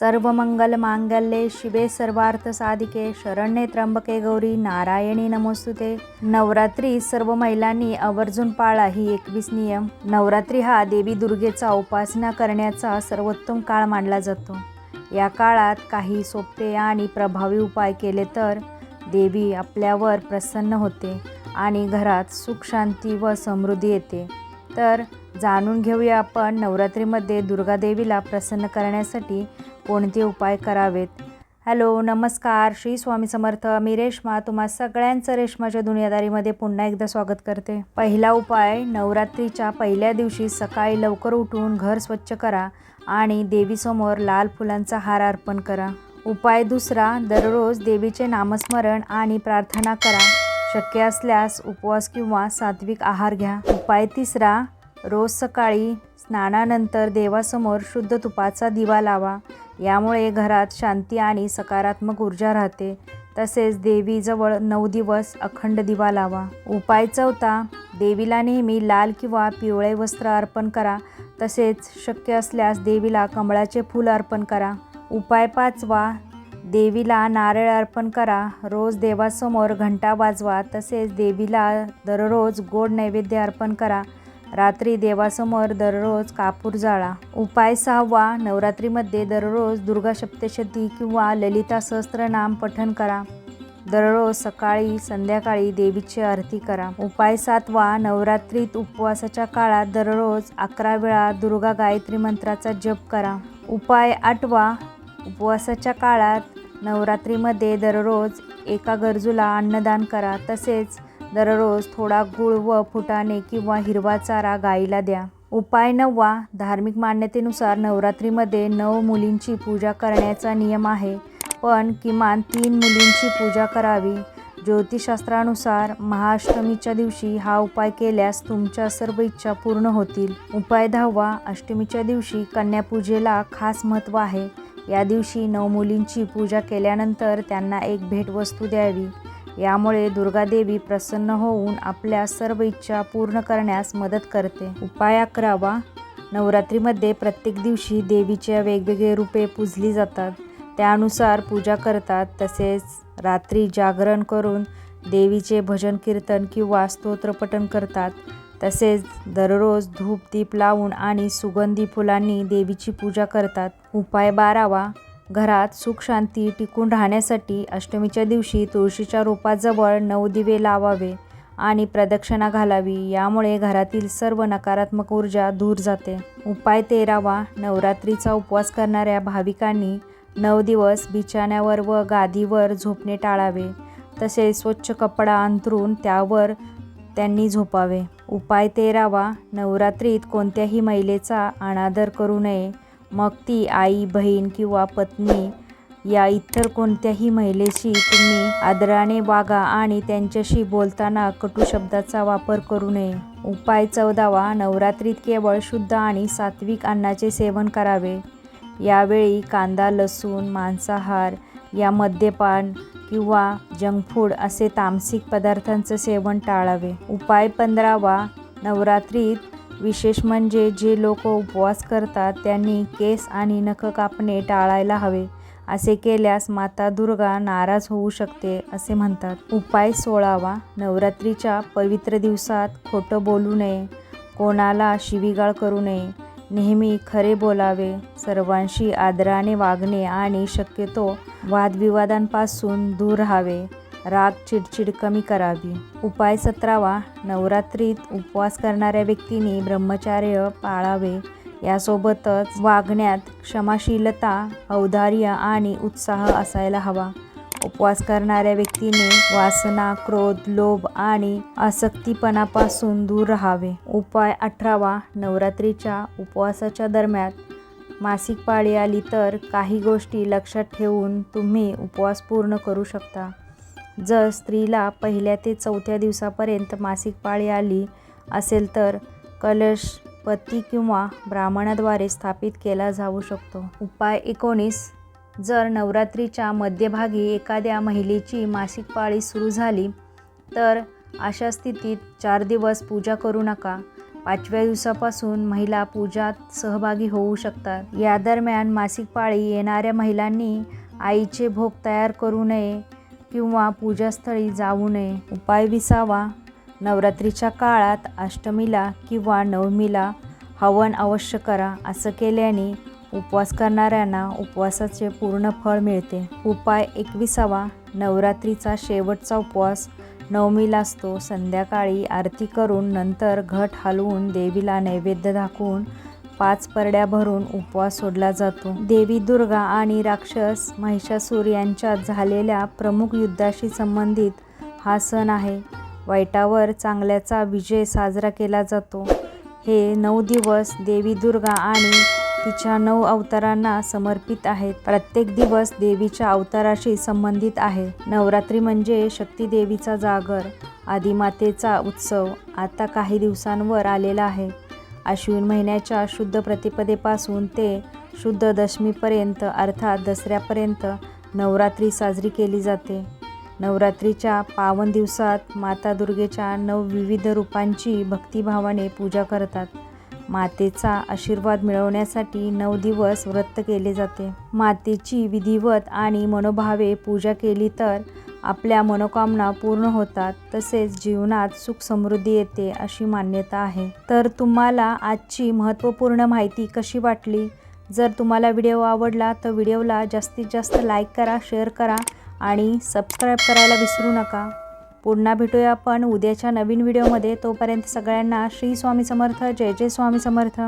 सर्व मंगल मांगल्ये शिवे सर्वार्थ साधिके शरण्ये त्र्यंबके गौरी नारायणी नमोस्तुते. नवरात्री सर्व महिलांनी आवर्जून पाळा ही एकवीस नियम. नवरात्री हा देवी दुर्गेचा उपासना करण्याचा सर्वोत्तम काळ मानला जातो. या काळात काही सोपे आणि प्रभावी उपाय केले तर देवी आपल्यावर प्रसन्न होते आणि घरात सुख शांती व समृद्धी येते. तर जाणून घेऊया आपण नवरात्रीमध्ये दुर्गादेवीला प्रसन्न करण्यासाठी कोणते उपाय करावेत. हॅलो नमस्कार. श्री स्वामी समर्थ. मी रेश्मा. तुम्हा सगळ्यांचं रेश्माच्या दुनियादारीमध्ये पुन्हा एकदा स्वागत करते. पहिला उपाय नवरात्रीच्या पहिल्या दिवशी सकाळी लवकर उठून घर स्वच्छ करा आणि देवीसमोर लाल फुलांचा हार अर्पण करा. उपाय दुसरा दररोज देवीचे नामस्मरण आणि प्रार्थना करा. शक्य असल्यास उपवास किंवा सात्विक आहार घ्या. उपाय तिसरा रोज सकाळी स्नानानंतर देवासमोर शुद्ध तुपाचा दिवा लावा. यामुळे घरात शांती आणि सकारात्मक ऊर्जा राहते. तसेच देवीजवळ नऊ दिवस अखंड दिवा लावा. उपाय चौथा देवीला नेहमी लाल किंवा पिवळे वस्त्र अर्पण करा. तसेच शक्य असल्यास देवीला कमळाचे फूल अर्पण करा. उपाय पाचवा देवीला नारळ अर्पण करा. रोज देवासमोर घंटा वाजवा. तसेच देवीला दररोज गोड नैवेद्य अर्पण करा. रात्री देवासमोर दररोज कापूर जाळा. उपाय सहावा नवरात्रीमध्ये दररोज दुर्गा सप्तशती किंवा ललिता सहस्त्रनाम पठण करा. दररोज सकाळी संध्याकाळी देवीची आरती करा. उपाय सातवा नवरात्रीत उपवासाच्या काळात दररोज अकरा वेळा दुर्गा गायत्री मंत्राचा जप करा. उपाय आठवा उपवासाच्या काळात नवरात्रीमध्ये दररोज एका गरजूला अन्नदान करा. तसेच दररोज थोडा गुळ व फुटाणे किंवा हिरवा चारा गाईला द्या. उपाय नववा धार्मिक मान्यतेनुसार नवरात्रीमध्ये नऊ मुलींची पूजा करण्याचा नियम आहे. पण किमान तीन मुलींची पूजा करावी. ज्योतिषशास्त्रानुसार महाअष्टमीच्या दिवशी हा उपाय केल्यास तुमच्या सर्व इच्छा पूर्ण होतील. उपाय दहावा अष्टमीच्या दिवशी कन्यापूजेला खास महत्त्व आहे. या दिवशी नऊ मुलींची पूजा केल्यानंतर त्यांना एक भेटवस्तू द्यावी. यामुळे दुर्गादेवी प्रसन्न होऊन आपल्या सर्व इच्छा पूर्ण करण्यास मदत करते. उपाय अकरावा नवरात्रीमध्ये प्रत्येक दिवशी देवीच्या वेगवेगळे रूपे पूजली जातात. त्यानुसार पूजा करतात. तसेच रात्री जागरण करून देवीचे भजन कीर्तन किंवा स्तोत्रपठण करतात. तसेच दररोज धूप दीप लावून आणि सुगंधी फुलांनी देवीची पूजा करतात. उपाय बारावा. घरात सुख शांती टिकून राहण्यासाठी अष्टमीच्या दिवशी तुळशीच्या रोपाजवळ नऊ दिवे लावावे आणि प्रदक्षिणा घालावी. यामुळे घरातील सर्व नकारात्मक ऊर्जा दूर जाते. उपाय तेरावा. नवरात्रीचा उपवास करणाऱ्या भाविकांनी नऊ दिवस बिछाण्यावर व गादीवर झोपणे टाळावे. तसेच स्वच्छ कपडा अंथरून त्यावर त्यांनी झोपावे. उपाय तेरावा. नवरात्रीत कोणत्याही महिलेचा अनादर करू नये. मग ती आई बहीण किंवा पत्नी या इतर कोणत्याही महिलेशी तुम्ही आदराने वागा आणि त्यांच्याशी बोलताना कटू शब्दाचा वापर करू नये. उपाय चौदावा नवरात्रीत केवळ शुद्ध आणि सात्विक अन्नाचे सेवन करावे. यावेळी कांदा लसूण मांसाहार या मद्यपान किंवा जंक फूड असे तामसिक पदार्थांचं सेवन टाळावे. उपाय पंधरावा नवरात्रीत विशेष म्हणजे जे लोक उपवास करतात त्यांनी केस आणि नख कापणे टाळायला हवे. असे केल्यास माता दुर्गा नाराज होऊ शकते असे म्हणतात. उपाय सोळावा. नवरात्रीच्या पवित्र दिवसात खोटं बोलू नये. कोणाला शिवीगाळ करू नये. नेहमी खरे बोलावे. सर्वांशी आदराने वागणे आणि शक्यतो वादविवादांपासून दूर राहावे. राग चिडचिड कमी करावी. उपाय सतरावा. नवरात्रीत उपवास करणाऱ्या व्यक्तीने ब्रह्मचार्य पाळावे. यासोबतच वागण्यात क्षमाशीलता औदार्य आणि उत्साह असायला हवा. उपवास करणाऱ्या व्यक्तीने वासना क्रोध लोभ आणि आसक्तीपणापासून दूर राहावे. उपाय अठरावा. नवरात्रीच्या उपवासाच्या दरम्यान मासिक पाळी आली तर काही गोष्टी लक्षात ठेवून तुम्ही उपवास पूर्ण करू शकता. जर स्त्रीला पहिल्या ते चौथ्या दिवसापर्यंत मासिक पाळी आली असेल तर कलश पती किंवा ब्राह्मणाद्वारे स्थापित केला जाऊ शकतो. उपाय एकोणीस. जर नवरात्रीच्या मध्यभागी एखाद्या महिलेची मासिक पाळी सुरू झाली तर अशा स्थितीत चार दिवस पूजा करू नका. पाचव्या दिवसापासून महिला पूजात सहभागी होऊ शकतात. या दरम्यान मासिक पाळी येणाऱ्या महिलांनी आईचे भोग तयार करू नये. किंवा पूजास्थळी जाऊ नये. उपाय विसावा. नवरात्रीच्या काळात अष्टमीला किंवा नवमीला हवन अवश्य करा असं केल्याने उपवास करणाऱ्यांना उपवासाचे पूर्ण फळ मिळते. उपाय एकविसावा नवरात्रीचा शेवटचा उपवास नवमीला असतो. संध्याकाळी आरती करून नंतर घट हलवून देवीला नैवेद्य दाखवून पाच परड्या भरून उपवास सोडला जातो. देवी दुर्गा आणि राक्षस महिषासूर यांच्यात झालेल्या प्रमुख युद्धाशी संबंधित हा सण आहे. वाईटावर चांगल्याचा विजय साजरा केला जातो. हे नऊ दिवस देवी दुर्गा आणि तिच्या नऊ अवतारांना समर्पित आहेत. प्रत्येक दिवस देवीच्या अवताराशी संबंधित आहे. नवरात्री म्हणजे शक्ती देवीचा जागर आदिमातेचा उत्सव आता काही दिवसांवर आलेला आहे. आश्विन महिन्याच्या शुद्ध प्रतिपदेपासून ते शुद्ध दशमीपर्यंत अर्थात दसऱ्यापर्यंत नवरात्री साजरी केली जाते. नवरात्रीच्या पावन दिवसात माता दुर्गेच्या नवविविध रूपांची भक्तिभावाने पूजा करतात. मातेचा आशीर्वाद मिळवण्यासाठी नऊ दिवस व्रत केले जाते. मातेची विधिवत आणि मनोभावे पूजा केली तर आपल्या मनोकामना पूर्ण होतात तसेच जीवनात सुख समृद्धी येते अशी मान्यता आहे. तर तुम्हाला आजची महत्त्वपूर्ण माहिती कशी वाटली? जर तुम्हाला व्हिडिओ आवडला तर व्हिडिओला जास्तीत जास्त लाईक करा शेअर करा आणि सबस्क्राईब करायला विसरू नका. पुन्हा भेटूया आपण उद्याच्या नवीन व्हिडिओमध्ये. तोपर्यंत सगळ्यांना श्री स्वामी समर्थ जय जय स्वामी समर्थ.